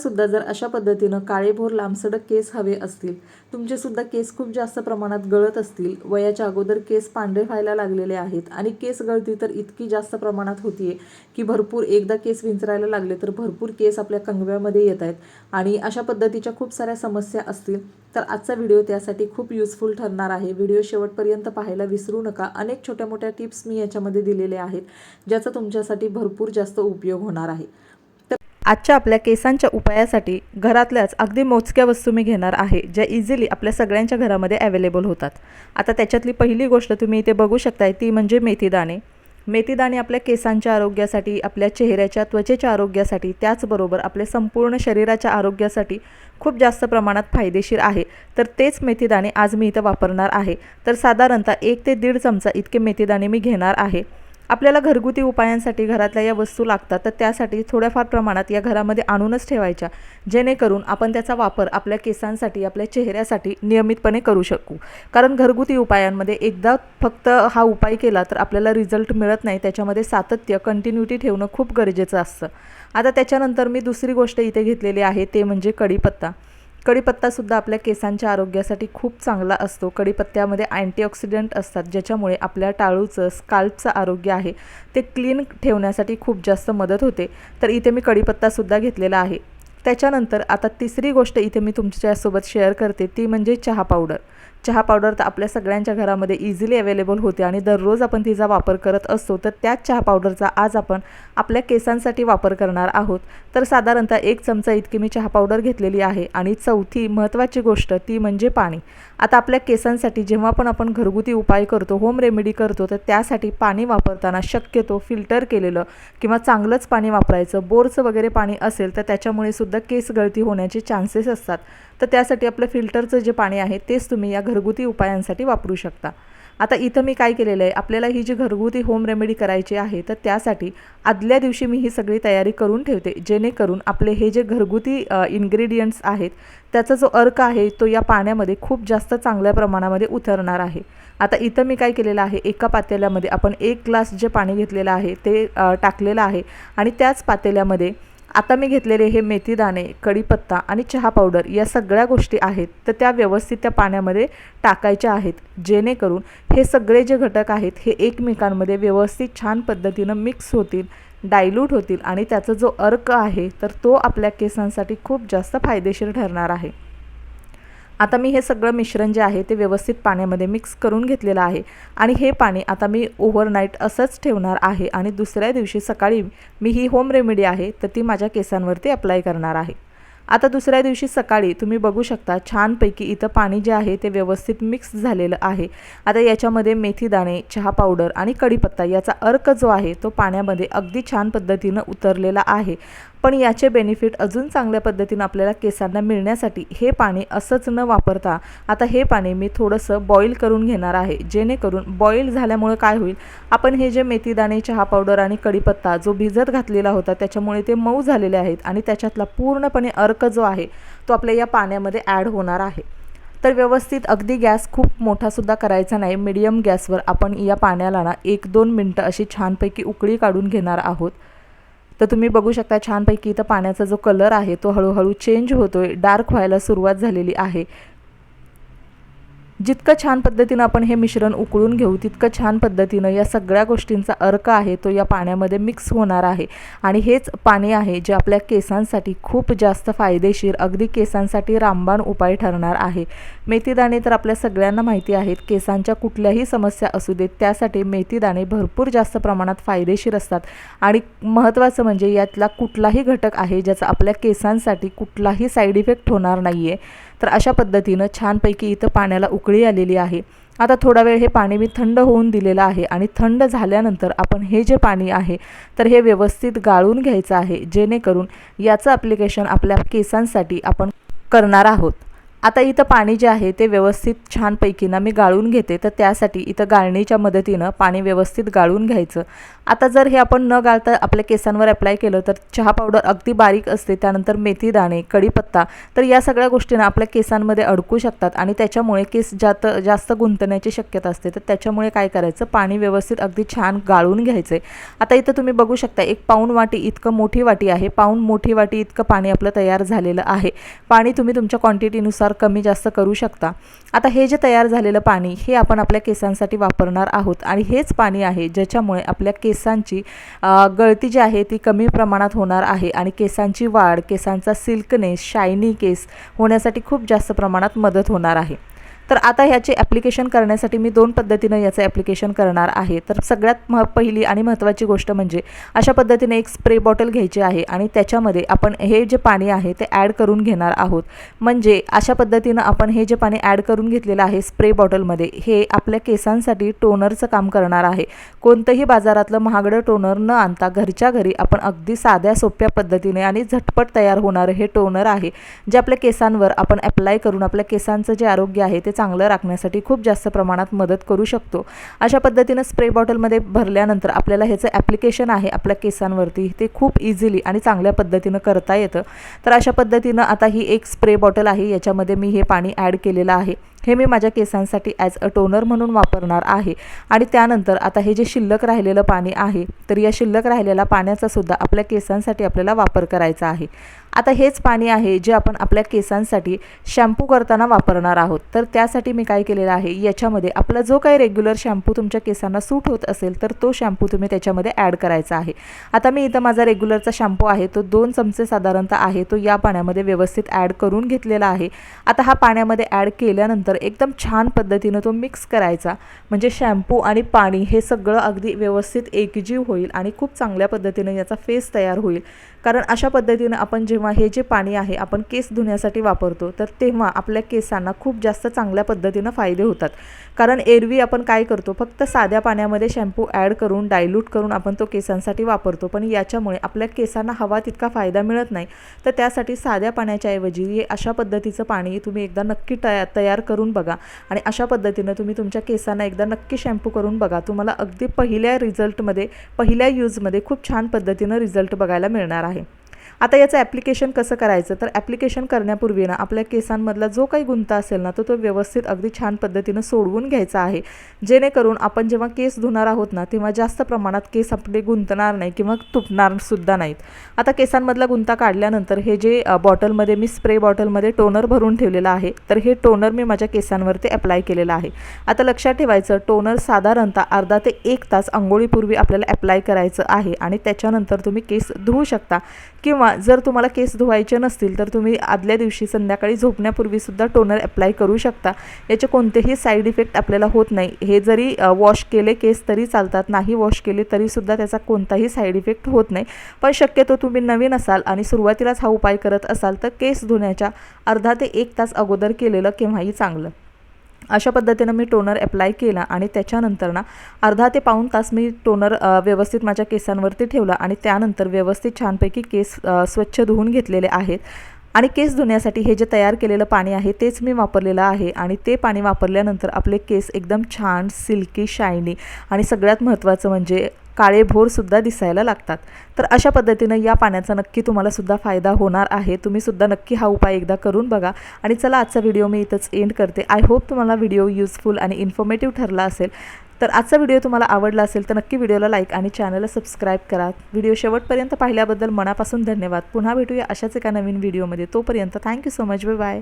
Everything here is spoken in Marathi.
सुद्धा जर अशा पद्धतीनं काळेभोर लांबसडक केस हवे असतील तुमचे सुद्धा केस खूप जास्त प्रमाणात गळत असतील वयाच्या अगोदर केस पांढरे व्हायला लागलेले आहेत आणि केस गळती तर इतकी जास्त प्रमाणात होतीये की भरपूर एकदा केस विंचरायला लागले तर भरपूर केस आपल्या कंगव्यामध्ये येत आहेत. आणि अशा पद्धतीच्या खूप साऱ्या समस्या असतील तर आजचा व्हिडिओ त्यासाठी खूप युजफुल ठरणार आहे. व्हिडिओ शेवटपर्यंत पाहायला विसरू नका. अनेक छोट्या मोठ्या टिप्स मी याच्यामध्ये दिलेले आहेत ज्याचा तुमच्यासाठी भरपूर जास्त उपयोग होणार आहे. आजच्या आपल्या केसांच्या उपायासाठी घरातल्याच अगदी मोजक्या वस्तू मी घेणार आहे ज्या इझिली आपल्या सगळ्यांच्या घरामध्ये अवेलेबल होतात. आता त्याच्यातली पहिली गोष्ट तुम्ही इथे बघू शकताय ती म्हणजे मेथीदाणे. मेथीदाणे आपल्या केसांच्या आरोग्यासाठी आपल्या चेहऱ्याच्या त्वचेच्या आरोग्यासाठी त्याचबरोबर आपल्या संपूर्ण शरीराच्या आरोग्यासाठी खूप जास्त प्रमाणात फायदेशीर आहे. तर तेच मेथीदाणे आज मी इथं वापरणार आहे. तर साधारणतः एक ते दीड चमचा इतके मेथीदाणे मी घेणार आहे. आपल्याला घरगुती उपायांसाठी घरातल्या या वस्तू लागतात तर त्यासाठी थोड्याफार प्रमाणात या घरामध्ये आणूनच ठेवायच्या जेणेकरून आपण त्याचा वापर आपल्या केसांसाठी आपल्या चेहऱ्यासाठी नियमितपणे करू शकू. कारण घरगुती उपायांमध्ये एकदा फक्त हा उपाय केला तर आपल्याला रिझल्ट मिळत नाही. त्याच्यामध्ये सातत्य कंटिन्युटी ठेवणं खूप गरजेचं असतं. आता त्याच्यानंतर मी दुसरी गोष्ट इथे घेतलेली आहे ते म्हणजे कढीपत्ता. कढीपत्तासुद्धा आपल्या केसांच्या आरोग्यासाठी खूप चांगला असतो. कढीपत्त्यामध्ये अँटीऑक्सिडंट असतात ज्याच्यामुळे आपल्या टाळूचं स्काल्पचं आरोग्य आहे. ते क्लीन ठेवण्यासाठी खूप जास्त मदत होते. तर इथे मी कढीपत्तासुद्धा घेतलेला आहे. त्याच्यानंतर आता तिसरी गोष्ट इथे मी तुमच्यासोबत शेअर करते ती म्हणजे चहा पावडर चहा पावडर तर आपल्या सगळ्यांच्या घरामध्ये इझिली अवेलेबल होते आणि दररोज आपण तिचा वापर करत असतो तर त्याच चहा पावडरचा आज आपण आपल्या केसांसाठी वापर करणार आहोत. तर साधारणतः एक चमचा इतकी मी चहा पावडर घेतलेली आहे आणि चौथी महत्त्वाची गोष्ट ती म्हणजे पाणी. आता आपल्या केसांसाठी जेव्हा पण आपण घरगुती उपाय करतो होम रेमेडी करतो तर त्यासाठी पाणी वापरताना शक्यतो फिल्टर केलेलं किंवा चांगलंच पाणी वापरायचं. बोरचं वगैरे पाणी असेल तर त्याच्यामुळे सुद्धा केस गळती होण्याचे चान्सेस असतात. तर त्यासाठी आपलं फिल्टरचं जे पाणी आहे तेच तुम्ही या घरगुती उपायांसाठी वापरू शकता. आता इथं मी काय केलेलं आहे आपल्याला ही जी घरगुती होम रेमेडी करायची आहे तर त्यासाठी आदल्या दिवशी मी ही सगळी तयारी करून ठेवते जेणेकरून आपले हे जे घरगुती इन्ग्रेडियंट्स आहेत त्याचा जो अर्क आहे तो या पाण्यामध्ये खूप जास्त चांगल्या प्रमाणामध्ये उतरणार आहे. आता इथं मी काय केलेलं आहे एका पातेल्यामध्ये आपण एक ग्लास जे पाणी घेतलेलं आहे ते टाकलेलं आहे आणि त्याच पातेल्यामध्ये आता मी घेतलेले हे मेथीदाणे कढीपत्ता आणि चहा पावडर या सगळ्या गोष्टी आहेत तर त्या व्यवस्थित त्या पाण्यामध्ये टाकायच्या आहेत. जेणेकरून हे सगळे जे घटक आहेत हे एकमेकांमध्ये व्यवस्थित छान पद्धतीनं मिक्स होतील डायल्यूट होतील आणि त्याचा जो अर्क आहे तर तो आपल्या केसांसाठी खूप जास्त फायदेशीर ठरणार आहे. आता मी हे सगळं मिश्रण जे आहे ते व्यवस्थित पाण्यामध्ये मिक्स करून घेतलेलं आहे. आणि हे पाणी आता मी ओव्हरनाईट असंच ठेवणार आहे आणि दुसऱ्या दिवशी सकाळी मी ही होम रेमेडी आहे तर ती माझ्या केसांवरती अप्लाय करणार आहे. आता दुसऱ्या दिवशी सकाळी तुम्ही बघू शकता छानपैकी इथं पाणी जे आहे ते व्यवस्थित मिक्स झालेलं आहे. आता याच्यामध्ये मेथीदाणे चहा पावडर आणि कढीपत्ता याचा अर्क जो आहे तो पाण्यामध्ये अगदी छान पद्धतीनं उतरलेला आहे. पण याचे बेनिफिट अजून चांगल्या पद्धतीनं आपल्याला केसांना मिळण्यासाठी हे पाणी असंच न वापरता आता हे पाणी मी थोडंसं बॉईल करून घेणार आहे. जेणेकरून बॉईल झाल्यामुळं काय होईल? आपण हे जे मेथीदाणे चहा पावडर आणि कढीपत्ता जो भिजत घातलेला होता त्याच्यामुळे ते मऊ झालेले आहेत आणि त्याच्यातला पूर्णपणे अर्क जो आहे तो आपल्या या पाण्यामध्ये ॲड होणार आहे. तर व्यवस्थित अगदी गॅस खूप मोठासुद्धा करायचा नाही. मिडियम गॅसवर आपण या पाण्याला ना एक दोन मिनटं अशी छानपैकी उकळी काढून घेणार आहोत. तर तुम्ही बघू शकता छानपैकी इथं पाण्याचा जो कलर आहे तो हळूहळू चेंज होतोय. डार्क व्हायला सुरुवात झालेली आहे. जितकं छान पद्धतीनं आपण हे मिश्रण उकळून घेऊ तितकं छान पद्धतीनं या सगळ्या गोष्टींचा अर्क आहे तो या पाण्यामध्ये मिक्स होणार आहे. आणि हेच पाणी आहे जे आपल्या केसांसाठी खूप जास्त फायदेशीर अगदी केसांसाठी रामबाण उपाय ठरणार आहे. मेथीदाणे तर आपल्या सगळ्यांना माहिती आहेत केसांच्या कुठल्याही समस्या असू देत त्यासाठी मेथीदाणे भरपूर जास्त प्रमाणात फायदेशीर असतात. आणि महत्त्वाचं म्हणजे यातला कुठलाही घटक आहे ज्याचा आपल्या केसांसाठी कुठलाही साईड इफेक्ट होणार नाही आहे तर अशा पद्धतीनं छानपैकी इथं पाण्याला उकळी आलेली आहे. आता थोडा वेळ हे पाणी मी थंड होऊन दिलेलं आहे आणि थंड झाल्यानंतर आपण हे जे पाणी आहे तर हे व्यवस्थित गाळून घ्यायचं आहे जेणेकरून याचं ॲप्लिकेशन आपल्या केसांसाठी आपण करणार आहोत. आता इथं पाणी जे आहे ते व्यवस्थित छानपैकी ना मी गाळून घेते तर त्यासाठी इथं गाळणीच्या मदतीनं पाणी व्यवस्थित गाळून घ्यायचं. आता जर हे आपण न गाळता आपल्या केसांवर अप्लाय केलं तर चहा पावडर अगदी बारीक असते त्यानंतर मेथी दाणे कढीपत्ता तर या सगळ्या गोष्टींना आपल्या केसांमध्ये अडकू शकतात आणि त्याच्यामुळे केस जात जास्त गुंतण्याची शक्यता असते. तर त्याच्यामुळे काय करायचं? पाणी व्यवस्थित अगदी छान गाळून घ्यायचं आहे आता इथं तुम्ही बघू शकता एक पाऊण वाटी इतकं मोठी वाटी आहे. पाऊण मोठी वाटी इतकं पाणी आपलं तयार झालेलं आहे. पाणी तुम्ही तुमच्या क्वांटिटीनुसार कमी जास्त करू शकता. आता हे जे तयार झालेलं पाणी हे आपण आपल्या केसांसाठी वापरणार आहोत आणि हेच पाणी आहे ज्याच्यामुळे आपल्या केसांची गळती जी आहे ती कमी प्रमाणात होणार आहे आणि केसांची वाढ केसांचा सिल्कनेस शायनी केस होण्यासाठी खूप जास्त प्रमाणात मदत होणार आहे. तर आता ह्याचे ॲप्लिकेशन करण्यासाठी मी दोन पद्धतीनं याचं ॲप्लिकेशन करणार आहे. तर सगळ्यात मह पहिली आणि महत्त्वाची गोष्ट म्हणजे अशा पद्धतीने एक स्प्रे बॉटल घ्यायची आहे आणि त्याच्यामध्ये आपण हे जे पाणी आहे ते ॲड करून घेणार आहोत. म्हणजे अशा पद्धतीनं आपण हे जे पाणी ॲड करून घेतलेलं आहे स्प्रे बॉटलमध्ये हे आपल्या केसांसाठी टोनरचं काम करणार आहे. कोणतंही बाजारातलं महागडं टोनर न आणता घरच्या घरी आपण अगदी साध्या सोप्या पद्धतीने आणि झटपट तयार होणारं हे टोनर आहे जे आपल्या केसांवर आपण अप्लाय करून आपल्या केसांचं जे आरोग्य आहे ते चांगलं राखण्यासाठी खूप जास्त प्रमाणात मदत करू शकतो. अशा पद्धतीनं स्प्रे बॉटलमध्ये भरल्यानंतर आपल्याला ह्याचं ॲप्लिकेशन आहे आपल्या केसांवरती. ते खूप इझिली आणि चांगल्या पद्धतीनं करता येतं. तर अशा पद्धतीनं आता ही एक स्प्रे बॉटल आहे याच्यामध्ये मी हे पाणी ॲड केलेलं आहे. हे मी माझ्या केसांसाठी ॲज अ टोनर म्हणून वापरणार आहे. आणि त्यानंतर आता हे जे शिल्लक राहिलेलं पाणी आहे तर या शिल्लक राहिलेल्या पाण्याचासुद्धा आपल्या केसांसाठी आपल्याला वापर करायचा आहे. आता हेच पाणी आहे जे आपण आपल्या केसांसाठी शॅम्पू करताना वापरणार आहोत. तर त्यासाठी मी काय केलेलं आहे याच्यामध्ये आपला जो काही रेग्युलर शॅम्पू तुमच्या केसांना सूट होत असेल तर तो शॅम्पू तुम्ही त्याच्यामध्ये ॲड करायचा आहे. आता मी इथं माझा रेग्युलरचा शॅम्पू आहे तो दोन चमचे साधारणतः आहे तो या पाण्यामध्ये व्यवस्थित ॲड करून घेतलेला आहे. आता हा पाण्यामध्ये ॲड केल्यानंतर एकदम छान पद्धतीनं तो मिक्स करायचा म्हणजे शॅम्पू आणि पाणी हे सगळं अगदी व्यवस्थित एकजीव होईल आणि खूप चांगल्या पद्धतीनं याचा फेस तयार होईल. कारण अशा पद्धतीनं आपण जेव्हा हे जे पाणी आहे आपण केस धुण्यासाठी वापरतो तर तेव्हा आपल्या केसांना खूप जास्त चांगल्या पद्धतीनं फायदे होतात. कारण एरवी आपण काय करतो फक्त साध्या पाण्यामध्ये शॅम्पू ॲड करून डायल्यूट करून आपण तो केसांसाठी वापरतो. पण याच्यामुळे आपल्या केसांना हवा तितका फायदा मिळत नाही. तर त्यासाठी साध्या पाण्याच्या ऐवजी हे अशा पद्धतीचं पाणी तुम्ही एकदा नक्की तया तयार करून बघा. आणि अशा पद्धतीनं तुम्ही तुमच्या केसांना एकदा नक्की शॅम्पू करून बघा. तुम्हाला अगदी पहिल्या रिझल्टमध्ये पहिल्या यूजमध्ये खूप छान पद्धतीनं रिझल्ट बघायला मिळणार आहे. आता याचं ॲप्लिकेशन कसं करायचं? तर ॲप्लिकेशन करण्यापूर्वी ना आपल्या केसांमधला जो काही गुंता असेल ना तो तो व्यवस्थित अगदी छान पद्धतीनं सोडवून घ्यायचा आहे. जेणेकरून आपण जेव्हा केस धुणार आहोत ना तेव्हा जास्त प्रमाणात केस आपले गुंतणार नाही किंवा तुटणार सुद्धा नाहीत. आता केसांमधला गुंता काढल्यानंतर हे जे बॉटलमध्ये मी स्प्रे बॉटलमध्ये टोनर भरून ठेवलेलं आहे तर हे टोनर मी माझ्या केसांवरती अप्लाय केलेलं आहे. आता लक्षात ठेवायचं टोनर साधारणतः अर्धा ते एक तास आंघोळीपूर्वी आपल्याला अप्लाय करायचं आहे आणि त्याच्यानंतर तुम्ही केस धुवू शकता. किंवा जर तुम्हाला केस धुवायचे नसतील तर तुम्ही आदल्या दिवशी संध्याकाळी झोपण्यापूर्वीसुद्धा टोनर अप्लाय करू शकता. याचे कोणतेही साईड इफेक्ट आपल्याला होत नाही. हे जरी वॉश केले केस तरी चालतात नाही वॉश केले तरीसुद्धा त्याचा कोणताही साईड इफेक्ट होत नाही. पण शक्यतो तुम्ही नवीन असाल आणि सुरुवातीलाच हा उपाय करत असाल तर केस धुण्याच्या अर्धा ते एक तास अगोदर केलेलं केव्हाही चांगलं. अशा पद्धतीनं मी टोनर अप्लाय केला आणि त्याच्यानंतर ना अर्धा ते पाऊण तास मी टोनर व्यवस्थित माझ्या केसांवरती ठेवला आणि त्यानंतर व्यवस्थित छानपैकी केस स्वच्छ धुवून घेतलेले आहेत. आणि केस धुण्यासाठी हे जे तयार केलेलं पाणी आहे तेच मी वापरलेलं आहे आणि ते पाणी वापरल्यानंतर आपले केस एकदम छान सिल्की शायनी आणि सगळ्यात महत्त्वाचं म्हणजे काळे भोरसुद्धा दिसायला लागतात. तर अशा पद्धतीनं या पाण्याचा नक्की तुम्हाला सुद्धा फायदा होणार आहे. तुम्हीसुद्धा नक्की हा उपाय एकदा करून बघा. आणि चला आजचा व्हिडिओ मी इथंच एंड करते. आय होप तुम्हाला व्हिडिओ युजफुल आणि इन्फॉर्मेटिव्ह ठरला असेल. तर आजचा व्हिडिओ तुम्हाला आवडला असेल तर नक्की व्हिडिओला लाईक आणि चॅनलला सबस्क्राईब करा. व्हिडिओ शेवटपर्यंत पाहिल्याबद्दल मनापासून धन्यवाद. पुन्हा भेटूया अशाच एका नवीन व्हिडिओमध्ये. तोपर्यंत thank you so much bye bye